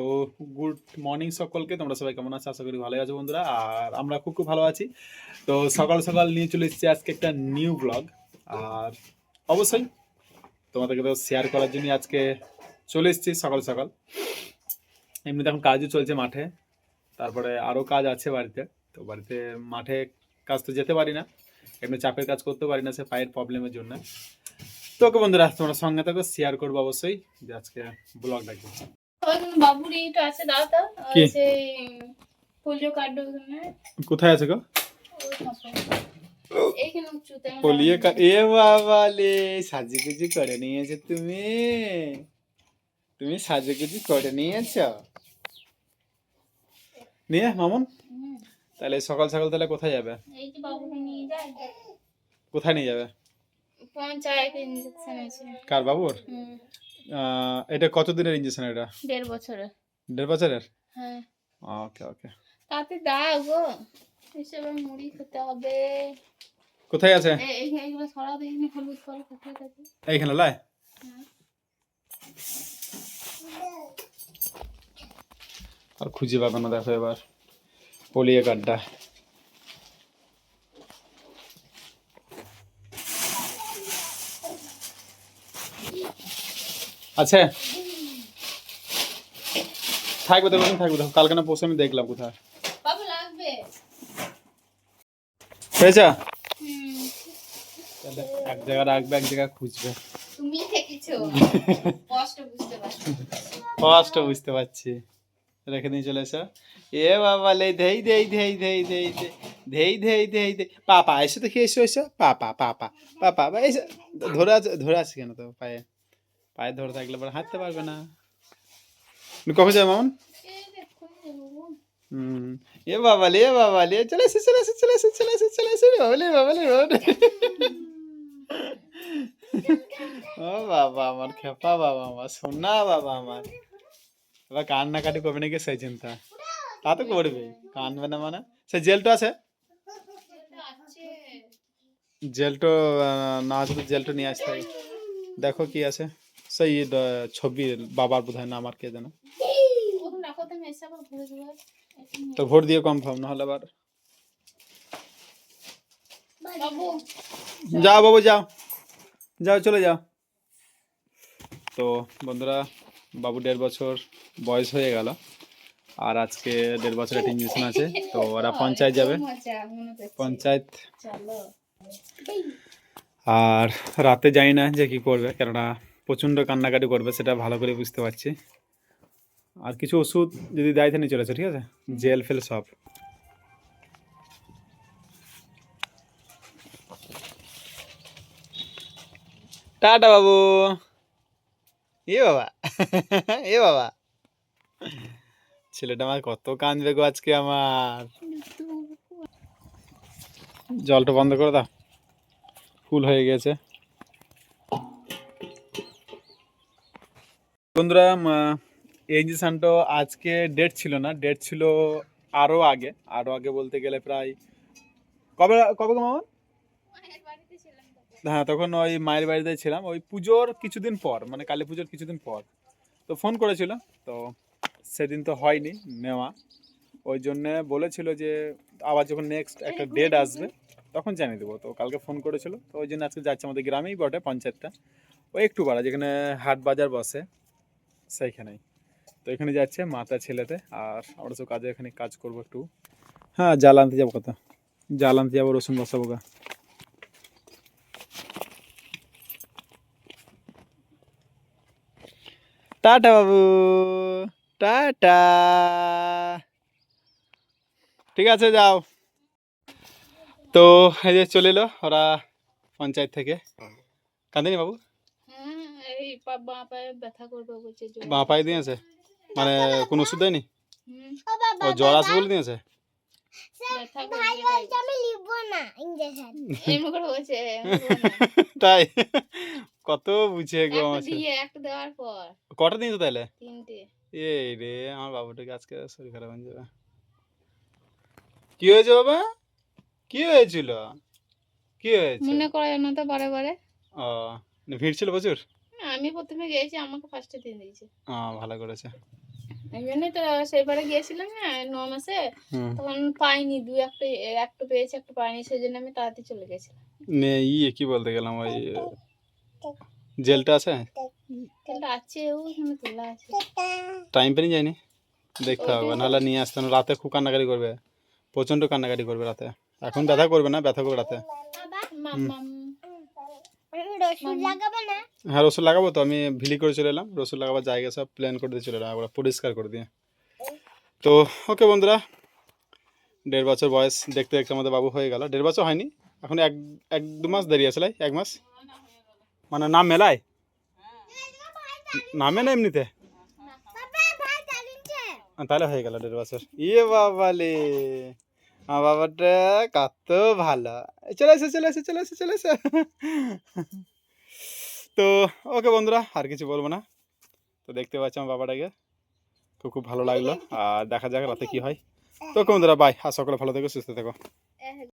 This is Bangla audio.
তো গুড মর্নিং সকলকে, তোমরা সবাই কেমন আছো? আশা করি ভালোই আছো বন্ধুরা, আর আমরা খুব খুব ভালো আছি। তো সকাল সকাল নিয়ে চলে এসেছি আজকে একটা নিউ ব্লগ আর অবশ্যই তোমাদেরকে তো শেয়ার করার জন্য আজকে চলে এসেছি সকাল সকাল। এমনিতে এখন কাজও চলছে মাঠে, তারপরে আরও কাজ আছে বাড়িতে, তো বাড়িতে মাঠে কাজ তো যেতে পারি না, এমনি চাপের কাজ করতে পারি না, সে পায়ের প্রবলেমের জন্য। তো ওকে বন্ধুরা, তোমরা সঙ্গে থাকো শেয়ার করব অবশ্যই যে আজকে ব্লগ দেখব ওই বাবুর এইটা আছে? ওই সেই পোলিও কার্ড কোথায় আছে গো? ওই পাশে। এইখানে উঁচুতে? আমার পলিয়ে কা- এ বাবা লে সাজুগুজু করে নিয়েছো তুমি। তুমি সাজুগুজু করে নিয়েছ। নিয়ে মামুন। তাহলে সকাল সকাল তাহলে কোথায় যাবে? এই যে বাবুকে নিয়ে যায়। কোথায় নিয়ে যাবে? পঞ্চায়েত ইঞ্জেকশন আছে। কার বাবুর? এটা কত দিনের ইঞ্জেকশন এটা? দেড় বছরে দেড় বছরের? হ্যাঁ। ওকে ওকে তাতে দাও গো। হিসেবে মুড়ি খেতে হবে। কোথায় আছে? এইগুলো সরা দিন হলুদ ফল কোথায় থাকে? এইখানে লাই? হ্যাঁ। আর খুঁজে পাবে না দেখো এবার। পলিয়ে কার্ডটা। আছে থাকবে দেখো থাকবে দেখো কালকে না পরশু আমি দেখলাম কোথায়। পেয়েছা এক জায়গায় রাখবে এক জায়গায় খুঁজবে। তুমি থেকেছো। কষ্ট বুঝতে পারছ। কষ্ট বুঝতে পারছি। রেখে দিয়ে চলে এসো। এ বাবা লে ধেই ধেই ধেই ধেই ধেই ধেই ধেই ধেই ধেই। পাপা এসো দেখি এসো এসো। পাপা পাপা পাপা এসো। ধরে আছে ধরে আছে কেন তো পায়ে? পায়ে ধরে থাকলে পরে হাঁটতে পারবে না তুমি কখন যাবে মামন এই দেখো এই বাবু। হুম এ বাবা লে এ বাবা লে চলে এসে চলে এসে চলে এসে চলে এসে চলে এসে বাবা লে বাবা লে বাবা লে। ও বাবা আমার খেপা বাবা আমার সোনা বাবা আমার এবার কান্নাকাটি করবে নাকি সেই চিন্তা তা তো করবে কানবে না মানে সে জেলটো আছে এটা আছে জেলটো আহ, না আছে তো জেলটো নিয়ে আসতে হবে দেখো কি আছে সেই ড- ছবি বাবার বোধ হয় নাম আর কে যেন। তো ভোট দিয়ে কনফার্ম নাহলে আবার যাও বাবু যাও। যাও চলে যাও। তো বন্ধুরা বাবু দেড় বছর বয়স হয়ে গেল আর আজকে দেড় বছরের ইঞ্জেকশন আছে তো ওরা পঞ্চায়েত যাবে। পঞ্চায়েত। আর রাতে যাই না যে কি করবে কেননা প্রচণ্ড কান্নাকাটি করবে, সেটা ভালো করে বুঝতে পারছি। আর কিছু ওষুধ যদি দেয় তাহলে চলেছে, ঠিক আছে? জেল ফেল সব। টাটা বাবু। এ বাবা এ বাবা। ছেলেটা আমার কত কাঁদবে গো আজকে আমার। জলটা বন্ধ করে দাও। ফুল হয়ে গেছে। বন্ধুরা এই ইঞ্জেকশনটা আজকে ডেট ছিল না। ডেট ছিল আরও আগে। আরও আগে বলতে গেলে প্রায় কবে কবে মামা? তখন। হ্যাঁ তখন ওই মায়ের বাড়িতে ছিলাম। ওই পুজোর কিছুদিন পর মানে কালী পুজোর কিছুদিন পর। তো ফোন করেছিল তো সেদিন তো হয়নি নেওয়া। ওই জন্যে বলেছিল যে আবার যখন নেক্সট একটা ডেট আসবে তখন জানিয়ে দেবো। তো কালকে ফোন করেছিল তো ওই জন্য আজকে যাচ্ছে আমাদের গ্রামেই বটে পঞ্চায়েতটা। ওই একটু পাড়া যেখানে হাট বাজার বসে। সেইখানেই। তো এখানে যাচ্ছে মাতা ছেলেতে, আর আমরা সব কাজে এখানে কাজ করব একটু। হ্যাঁ জাল আনতে যাব কথা। জাল আনতে যাব, রসুন বসাবো গা। টাটা বাবু, টাটা। ঠিক আছে, যাও। তো এই যে চলে এলো ওরা পঞ্চায়েত থেকে। কাঁদিনি বাবু? এই বাঁ পায়ে ব্যথা করবে বলছে বাঁ পায়ে দিয়েছে। মানে কোনো ওষুধ দেয়নি? ও জ্বর আছে বলে দিয়েছে? বলছে তাই? কত বুঝে গো কটা দিয়েছ তাহলে? এই রে আমার বাবুটাকে আজকে শরীর খারাপ হয়ে যাবে। কি হয়েছে বাবা? কি হয়েছিল? কি হয়েছে? মনে করে না তো বারে বারে। ও ভিড় ছিল প্রচুর? আমি প্রথমে গিয়েছি আমাকে ফার্স্টে দিয়ে দিয়েছে। ভালো করেছে। এই জন্যই তো সেবারে গিয়েছিলাম না ন মাসে। তখন পাইনি দু একটা একটা পেয়েছি একটা পাইনি সেই জন্য আমি তাড়াতাড়ি চলে গেছিলাম নে ইয়ে কি বলতে গেলাম ওই জেলটা আছে? কিন্তু আছে ও এখানে তোলা আছে। টাইম পেরিয়ে যায়নি? দেখতে হবে নাহলে নিয়ে আসতে হবে। রাতে খুব কান্নাকাটি করবে প্রচণ্ড কান্নাকাটি করবে রাতে। এখন ব্যথা করবে না? ব্যথা করবে রাতে মাম্মাম রসুন লাগাবে না হ্যাঁ রসুন লাগাবো তো আমি ভিলি করে চলে এলাম। রসুন লাগাবার জায়গা সব প্ল্যান করে দিয়ে চলে এলাম একবার পরিষ্কার করে দিয়ে। তো ওকে বন্ধুরা দেড় বছর বয়স দেখতে দেখতে আমাদের বাবু হয়ে গেল। দেড় বছর হয়নি এখন এক এক দু মাস দেরি আছে লাই? এক মাস? মানে নাম মেলায়? নামে না এমনিতে? আহ, তাহলে হয়ে গেল দেড় বছর। ইয়ে বাবালে আমার বাবাটা কত ভালো। চলে এসে চলে এসে চলে এসে চলে এসে। তো, ওকে বন্ধুরা, আর কিছু বলব না। তো দেখতে পাচ্ছি আমার বাবাটাকে। তো খুব ভালো লাগল। আর দেখা যাক রাতে কি হয়। তো বন্ধুরা বাই আর সকলে ভালো থেকো, সুস্থ থেকো।